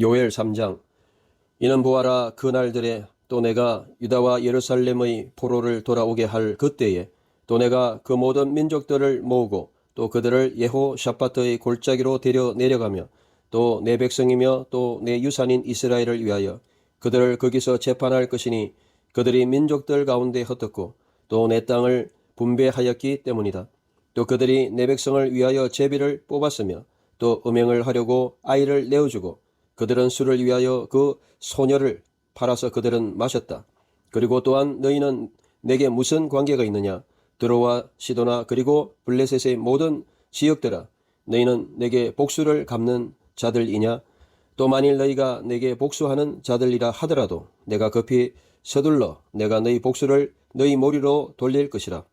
요엘 3장 이는 보아라 그 날들에 또 내가 유다와 예루살렘의 포로를 돌아오게 할 그때에 또 내가 그 모든 민족들을 모으고 또 그들을 예호샤파트의 골짜기로 데려 내려가며 또 내 백성이며 또 내 유산인 이스라엘을 위하여 그들을 거기서 재판할 것이니 그들이 민족들 가운데 헛듣고 또 내 땅을 분배하였기 때문이다. 또 그들이 내 백성을 위하여 제비를 뽑았으며 또 음행을 하려고 아이를 내어주고 그들은 술을 위하여 그 소녀를 팔아서 그들은 마셨다. 그리고 또한 너희는 내게 무슨 관계가 있느냐? 드로와 시도나 그리고 블레셋의 모든 지역들아 너희는 내게 복수를 갚는 자들이냐? 또 만일 너희가 내게 복수하는 자들이라 하더라도 내가 급히 서둘러 내가 너희 복수를 너희 머리로 돌릴 것이라.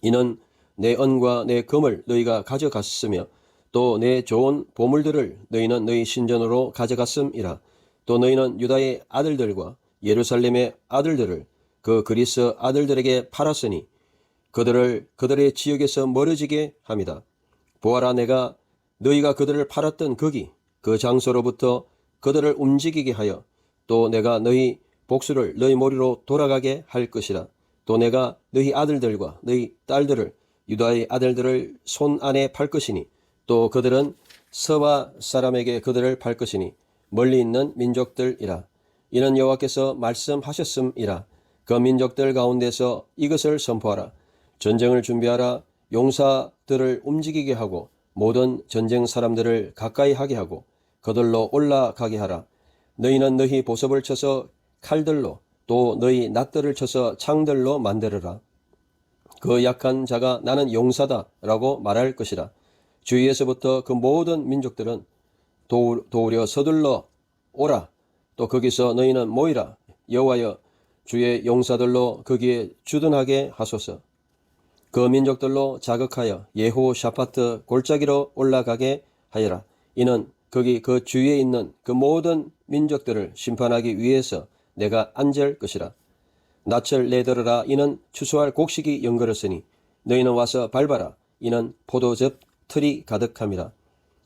이는 내 은과 내 금을 너희가 가져갔으며 또 내 좋은 보물들을 너희는 너희 신전으로 가져갔음이라. 또 너희는 유다의 아들들과 예루살렘의 아들들을 그 그리스 아들들에게 팔았으니 그들을 그들의 지역에서 멀어지게 함이다. 보아라 내가 너희가 그들을 팔았던 거기 그 장소로부터 그들을 움직이게 하여 또 내가 너희 복수를 너희 머리로 돌아가게 할 것이라. 또 내가 너희 아들들과 너희 딸들을 유다의 아들들을 손 안에 팔 것이니 또 그들은 서바 사람에게 그들을 팔 것이니 멀리 있는 민족들이라. 이는 여호와께서 말씀하셨음이라. 그 민족들 가운데서 이것을 선포하라. 전쟁을 준비하라. 용사들을 움직이게 하고 모든 전쟁 사람들을 가까이 하게 하고 그들로 올라가게 하라. 너희는 너희 보섭을 쳐서 칼들로 또 너희 낫들을 쳐서 창들로 만들어라. 그 약한 자가 나는 용사다라고 말할 것이라. 주위에서부터 그 모든 민족들은 도- 도우려 서둘러 오라. 또 거기서 너희는 모이라. 여호와여 주의 용사들로 거기에 주둔하게 하소서. 그 민족들로 자극하여 예호샤파트 골짜기로 올라가게 하여라. 이는 거기 그 주위에 있는 그 모든 민족들을 심판하기 위해서 내가 앉을 것이라. 낯을 내들어라. 이는 추수할 곡식이 연거렸으니 너희는 와서 밟아라. 이는 포도즙 틀이 가득함이라.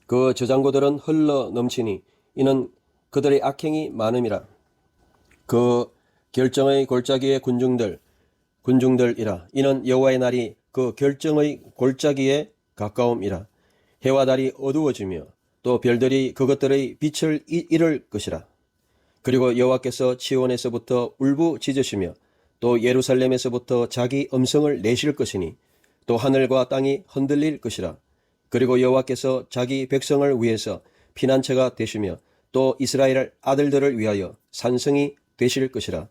그 저장고들은 흘러 넘치니 이는 그들의 악행이 많음이라. 그 결정의 골짜기의 군중들 군중들이라 이는 여호와의 날이 그 결정의 골짜기에 가까움이라 해와 달이 어두워지며 또 별들이 그것들의 빛을 이- 잃을 것이라 그리고 여호와께서 치원에서부터 울부짖으시며 또 예루살렘에서부터 자기 음성을 내실 것이니 또 하늘과 땅이 흔들릴 것이라 그리고 여호와께서 자기 백성을 위해서 피난처가 되시며 또 이스라엘 아들들을 위하여 산성이 되실 것이라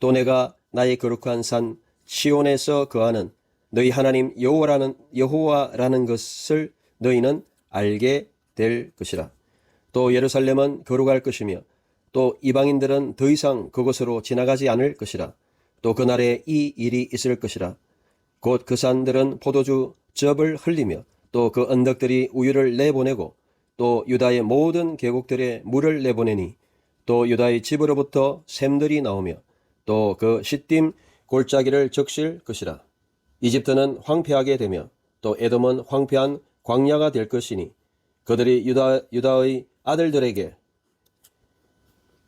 또 내가 나의 거룩한 산 시온에서 거하는 너희 하나님 여호와라는 여호와라는 것을 너희는 알게 될 것이라. 또 예루살렘은 거룩할 것이며 또 이방인들은 더 이상 그곳으로 지나가지 않을 것이라. 또 그날에 이 일이 있을 것이라. 곧 그 산들은 포도주 즙을 흘리며 또 그 언덕들이 우유를 내보내고 또 유다의 모든 계곡들에 물을 내보내니 또 유다의 집으로부터 샘들이 나오며 또 그 시딤 골짜기를 적실 것이라. 이집트는 황폐하게 되며 또 에돔은 황폐한 광야가 될 것이니 그들이 유다, 유다의 아들들에게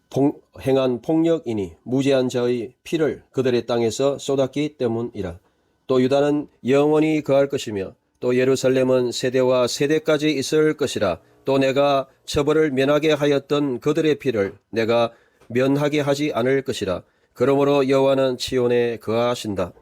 폭- 행한 폭력이니 무죄한 자의 피를 그들의 땅에서 쏟았기 때문이라. 또 유다는 영원히 거할 것이며 또 예루살렘은 세대와 세대까지 있을 것이라. 또 내가 처벌을 면하게 하였던 그들의 피를 내가 면하게 하지 않을 것이라. 그러므로 여호와는 치온에 거하신다.